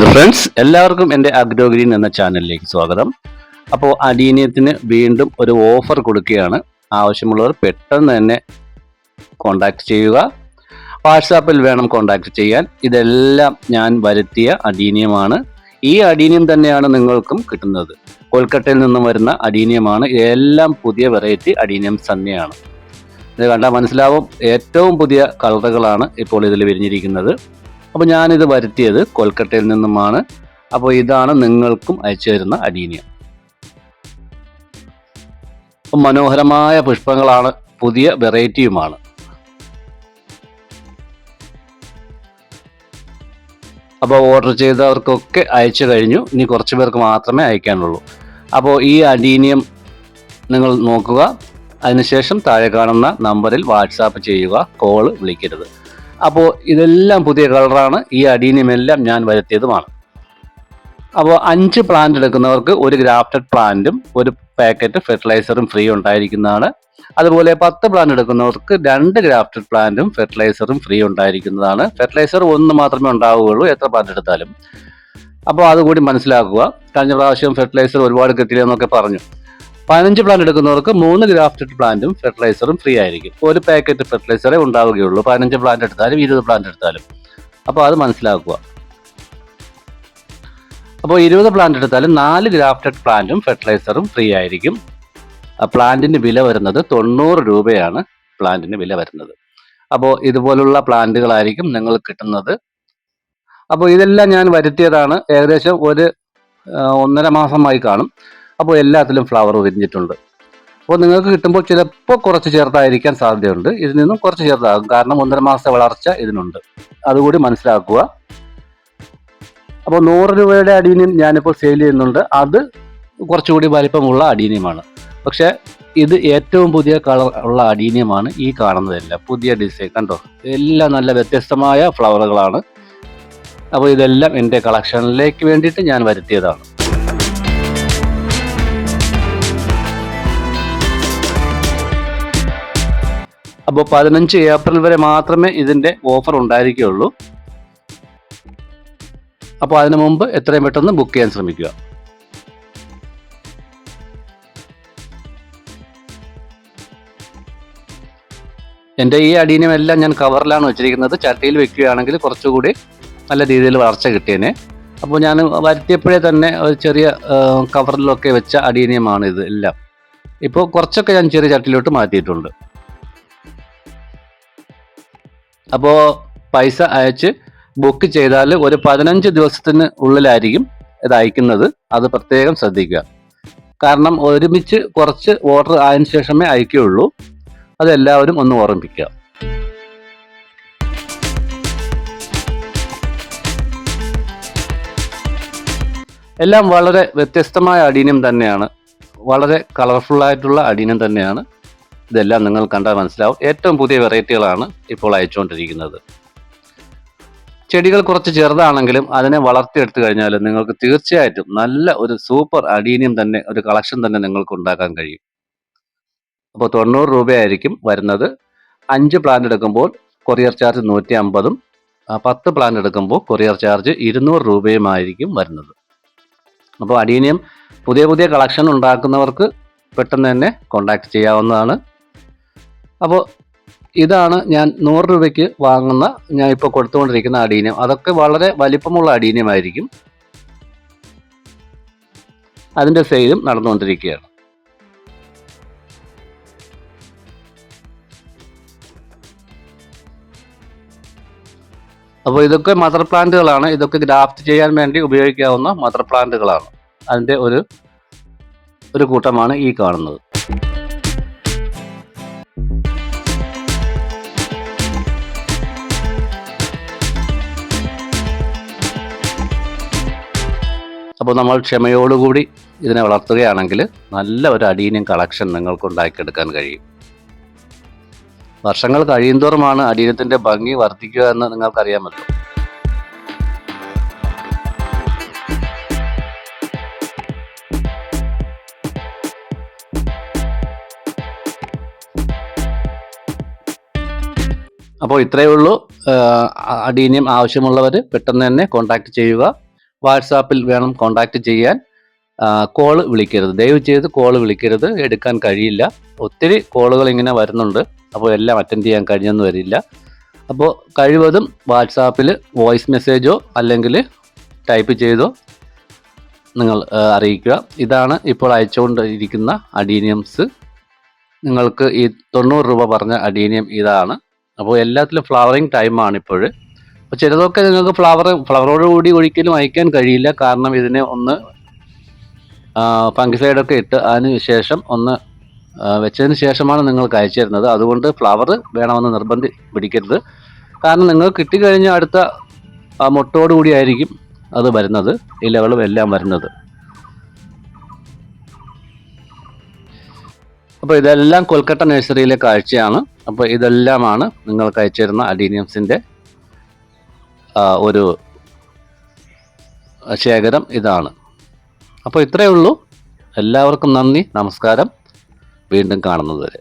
Dear friends എല്ലാവർക്കും എന്റെ അഗ്രോഗ്രീൻ എന്ന ചാനലിലേക്ക് സ്വാഗതം. അപ്പോൾ അലീനിയത്തിന് വീണ്ടും ഒരു ഓഫർ കൊടുക്കുകയാണ്. ആവശ്യമുള്ളവർ പെട്ടെന്ന് തന്നെ കോണ്ടാക്ട് ചെയ്യുക. വാട്സാപ്പിൽ വേണം കോണ്ടാക്ട് ചെയ്യാൻ. ഇതെല്ലാം ഞാൻ വരുത്തിയ അഡീനിയമാണ് ഈ അഡീനിയം തന്നെയാണ് നിങ്ങൾക്കും കിട്ടുന്നത്. കൊൽക്കട്ടയിൽ നിന്നും വരുന്ന അഡീനിയമാണ് എല്ലാം പുതിയ വെറൈറ്റി അഡീനിയം തന്നെയാണ്. ഇത് കണ്ടാൽ മനസ്സിലാവും. ഏറ്റവും പുതിയ കളറുകളാണ് ഇപ്പോൾ ഇതിൽ വിരിഞ്ഞിരിക്കുന്നത്. അപ്പോൾ ഞാനിത് വരുത്തിയത് കൊൽക്കട്ടയിൽ നിന്നുമാണ്. അപ്പോൾ ഇതാണ് നിങ്ങൾക്കും അയച്ചു തരുന്ന അഡീനിയം മനോഹരമായ പുഷ്പങ്ങളാണ് പുതിയ വെറൈറ്റിയുമാണ്. അപ്പോൾ ഓർഡർ ചെയ്തവർക്കൊക്കെ അയച്ചു കഴിഞ്ഞു. ഇനി കുറച്ച് പേർക്ക് മാത്രമേ അയക്കാനുള്ളൂ. അപ്പോൾ ഈ അഡീനിയം നിങ്ങൾ നോക്കുക. അതിനുശേഷം താഴെ കാണുന്ന നമ്പറിൽ വാട്സാപ്പ് ചെയ്യുക കോൾ വിളിക്കരുത്. അപ്പോൾ ഇതെല്ലാം പുതിയ കളറാണ്. ഈ അടീനിയം എല്ലാം ഞാൻ വരുത്തിയതുമാണ്. അപ്പോൾ അഞ്ച് പ്ലാന്റ് എടുക്കുന്നവർക്ക് ഒരു ഗ്രാഫ്റ്റഡ് പ്ലാന്റും ഒരു പാക്കറ്റ് ഫെർട്ടിലൈസറും ഫ്രീ ഉണ്ടായിരിക്കുന്നതാണ്. അതുപോലെ പത്ത് പ്ലാന്റ് എടുക്കുന്നവർക്ക് രണ്ട് ഗ്രാഫ്റ്റഡ് പ്ലാന്റും ഫെർട്ടിലൈസറും ഫ്രീ ഉണ്ടായിരിക്കുന്നതാണ്. ഫെർട്ടിലൈസർ ഒന്ന് മാത്രമേ ഉണ്ടാവുകയുള്ളൂ എത്ര പ്ലാന്റ് എടുത്താലും. അപ്പോൾ അതുകൂടി മനസ്സിലാക്കുക. കഴിഞ്ഞ പ്രാവശ്യം ഫെർട്ടിലൈസർ ഒരുപാട് കിട്ടില്ല എന്നൊക്കെ പറഞ്ഞു. പതിനഞ്ച് പ്ലാന്റ് എടുക്കുന്നവർക്ക് മൂന്ന് ഗ്രാഫ്റ്റഡ് പ്ലാന്റും ഫെർട്ടിലൈസറും ഫ്രീ ആയിരിക്കും. ഒരു പാക്കറ്റ് ഫെർട്ടിലൈസറേ ഉണ്ടാവുകയുള്ളൂ. പതിനഞ്ച് പ്ലാന്റ് എടുത്താലും ഇരുപത് പ്ലാന്റ് എടുത്താലും. അപ്പോൾ അത് മനസ്സിലാക്കുക. അപ്പോൾ ഇരുപത് പ്ലാന്റ് എടുത്താലും നാല് ഗ്രാഫ്റ്റഡ് പ്ലാന്റും ഫെർട്ടിലൈസറും ഫ്രീ ആയിരിക്കും. പ്ലാന്റിന് വില വരുന്നത് തൊണ്ണൂറ് രൂപയാണ് പ്ലാന്റിന് വില വരുന്നത്. അപ്പോൾ ഇതുപോലുള്ള പ്ലാന്റുകളായിരിക്കും നിങ്ങൾ കിട്ടുന്നത്. അപ്പോൾ ഇതെല്ലാം ഞാൻ വരുത്തിയതാണ്. ഏകദേശം ഒരു ഒന്നര മാസമായി കാണും. അപ്പോൾ എല്ലാത്തിലും ഫ്ലവർ വിരിഞ്ഞിട്ടുണ്ട് അപ്പോൾ നിങ്ങൾക്ക് കിട്ടുമ്പോൾ ചിലപ്പോൾ കുറച്ച് ചേർത്തായിരിക്കാൻ സാധ്യതയുണ്ട്. ഇതിൽ നിന്നും കുറച്ച് ചേർത്താകും. കാരണം ഒന്നര മാസത്തെ വളർച്ച ഇതിനുണ്ട്. അതുകൂടി മനസ്സിലാക്കുക. അപ്പോൾ നൂറ് രൂപയുടെ അടീനിയം ഞാനിപ്പോൾ സെയിൽ ചെയ്യുന്നുണ്ട്. അത് കുറച്ചുകൂടി വലിപ്പമുള്ള അടീനിയമാണ്. പക്ഷേ ഇത് ഏറ്റവും പുതിയ കളർ ഉള്ള അടീനിയമാണ് ഈ കാണുന്നതെല്ലാം. പുതിയ ഡിസൈൻ കണ്ടോ? എല്ലാം നല്ല വ്യത്യസ്തമായ ഫ്ലവറുകളാണ് അപ്പോൾ ഇതെല്ലാം എന്റെ കളക്ഷനിലേക്ക് വേണ്ടിയിട്ട് ഞാൻ വരുത്തിയതാണ്. അപ്പോൾ പതിനഞ്ച് ഏപ്രിൽ വരെ മാത്രമേ ഇതിന്റെ ഓഫർ ഉണ്ടായിരിക്കുകയുള്ളൂ. അപ്പോൾ അതിനു മുമ്പ് എത്രയും പെട്ടെന്ന് ബുക്ക് ചെയ്യാൻ ശ്രമിക്കുക. എന്റെ ഈ അടീനമെല്ലാം ഞാൻ കവറിലാണ് വെച്ചിരിക്കുന്നത്. ചട്ടിയിൽ വെക്കുകയാണെങ്കിൽ കുറച്ചുകൂടി നല്ല രീതിയിൽ വളർച്ച കിട്ടിയേനെ. അപ്പോൾ ഞാൻ വരുത്തിയപ്പോഴേ തന്നെ ഒരു ചെറിയ കവറിലൊക്കെ വെച്ച അടീനിയമാണ് ഇത് എല്ലാം. ഇപ്പോൾ കുറച്ചൊക്കെ ഞാൻ ചെറിയ ചട്ടിയിലോട്ട് മാറ്റിയിട്ടുണ്ട്. അപ്പോൾ പൈസ അയച്ച് ബുക്ക് ചെയ്താൽ ഒരു പതിനഞ്ച് ദിവസത്തിന് ഉള്ളിലായിരിക്കും ഇത് അയക്കുന്നത്. അത് പ്രത്യേകം ശ്രദ്ധിക്കുക. കാരണം ഒരുമിച്ച് കുറച്ച് ഓർഡർ ആയതിനു ശേഷമേ അയക്കുകയുള്ളൂ. അതെല്ലാവരും ഒന്ന് ഓർമ്മിപ്പിക്കുക. എല്ലാം വളരെ വ്യത്യസ്തമായ അടീനം തന്നെയാണ്. വളരെ കളർഫുള്ളായിട്ടുള്ള അടീനം തന്നെയാണ്. ഇതെല്ലാം നിങ്ങൾ കണ്ടാൽ മനസ്സിലാവും. ഏറ്റവും പുതിയ വെറൈറ്റികളാണ് ഇപ്പോൾ അയച്ചുകൊണ്ടിരിക്കുന്നത്. ചെടികൾ കുറച്ച് ചെറുതാണെങ്കിലും അതിനെ വളർത്തിയെടുത്തു കഴിഞ്ഞാൽ നിങ്ങൾക്ക് തീർച്ചയായിട്ടും നല്ല ഒരു സൂപ്പർ അടീനിയം തന്നെ ഒരു കളക്ഷൻ തന്നെ നിങ്ങൾക്ക് ഉണ്ടാക്കാൻ കഴിയും. അപ്പോൾ തൊണ്ണൂറ് രൂപയായിരിക്കും വരുന്നത്. അഞ്ച് പ്ലാന്റ് എടുക്കുമ്പോൾ കൊറിയർ ചാർജ് നൂറ്റി അമ്പതും പത്ത് പ്ലാന്റ് എടുക്കുമ്പോൾ കൊറിയർ ചാർജ് ഇരുന്നൂറ് രൂപയുമായിരിക്കും വരുന്നത്. അപ്പോൾ അടീനിയം പുതിയ പുതിയ കളക്ഷൻ ഉണ്ടാക്കുന്നവർക്ക് പെട്ടെന്ന് തന്നെ കോണ്ടാക്ട് ചെയ്യാവുന്നതാണ്. അപ്പോൾ ഇതാണ് ഞാൻ നൂറ് രൂപയ്ക്ക് വാങ്ങുന്ന ഞാൻ ഇപ്പോൾ കൊടുത്തുകൊണ്ടിരിക്കുന്ന അടീനിയം അതൊക്കെ വളരെ വലിപ്പമുള്ള അടീനിയമായിരിക്കും അതിന്റെ സെയിലും നടന്നുകൊണ്ടിരിക്കുകയാണ്. അപ്പോൾ ഇതൊക്കെ മദർ പ്ലാന്റുകളാണ് ഇതൊക്കെ ഗ്രാഫ്റ്റ് ചെയ്യാൻ വേണ്ടി ഉപയോഗിക്കാവുന്ന മദർ പ്ലാന്റുകളാണ് അതിന്റെ ഒരു ഒരു കൂട്ടമാണ് ഈ കാണുന്നത്. അപ്പോൾ നമ്മൾ ക്ഷമയോടുകൂടി ഇതിനെ വളർത്തുകയാണെങ്കിൽ നല്ല ഒരു അടീനിയം കളക്ഷൻ നിങ്ങൾക്ക് ഉണ്ടാക്കിയെടുക്കാൻ കഴിയും. വർഷങ്ങൾ കഴിയുന്തോറുമാണ് അടീനത്തിന്റെ ഭംഗി വർദ്ധിക്കുക എന്ന് നിങ്ങൾക്കറിയാമല്ലോ അപ്പോൾ ഇത്രയേ ഉള്ളൂ. അടീനിയം ആവശ്യമുള്ളവർ പെട്ടെന്ന് തന്നെ കോൺടാക്ട് ചെയ്യുക. വാട്സാപ്പിൽ വേണം കോൺടാക്റ്റ് ചെയ്യാൻ. കോൾ വിളിക്കരുത്. ദയവ് ചെയ്ത് കോൾ വിളിക്കരുത്. എടുക്കാൻ കഴിയില്ല. ഒത്തിരി കോളുകൾ ഇങ്ങനെ വരുന്നുണ്ട്. അപ്പോൾ എല്ലാം അറ്റൻഡ് ചെയ്യാൻ കഴിഞ്ഞെന്ന് വരില്ല. അപ്പോൾ കഴിവതും വാട്സാപ്പിൽ വോയിസ് മെസ്സേജോ അല്ലെങ്കിൽ ടൈപ്പ് ചെയ്തോ നിങ്ങൾ അറിയിക്കുക. ഇതാണ് ഇപ്പോൾ അയച്ചുകൊണ്ടിരിക്കുന്ന അഡീനിയംസ്. നിങ്ങൾക്ക് ഈ തൊണ്ണൂറ് രൂപ പറഞ്ഞ അഡീനിയം ഇതാണ്. അപ്പോൾ എല്ലാത്തിലും ഫ്ലവറിങ് ടൈമാണ് ഇപ്പോൾ. അപ്പോൾ ചിലതൊക്കെ നിങ്ങൾക്ക് ഫ്ലവർ ഫ്ലവറോടുകൂടി ഒരിക്കലും അയക്കാൻ കഴിയില്ല. കാരണം ഇതിനെ ഒന്ന് ഫംഗിസൈഡൊക്കെ ഇട്ട് അതിന് ശേഷം ഒന്ന് വെച്ചതിന് ശേഷമാണ് നിങ്ങൾക്ക് അയച്ചു തരുന്നത്. അതുകൊണ്ട് ഫ്ലവർ വേണമെന്ന് നിർബന്ധി പിടിക്കരുത്. കാരണം നിങ്ങൾ കിട്ടിക്കഴിഞ്ഞ അടുത്ത ആ മുട്ടോടു കൂടിയായിരിക്കും അത് വരുന്നത്. ഇലകളും എല്ലാം വരുന്നത്. അപ്പോൾ ഇതെല്ലാം കൊൽക്കട്ട നഴ്സറിയിലെ കാഴ്ചയാണ്. അപ്പോൾ ഇതെല്ലാമാണ് നിങ്ങൾക്ക് അയച്ചു തരുന്ന അഡീനിയംസിന്റെ ഒരു ശേഖരം ഇതാണ്. അപ്പോൾ ഇത്രയേ ഉള്ളൂ. എല്ലാവർക്കും നന്ദി നമസ്കാരം. വീണ്ടും കാണുന്നത് വരെ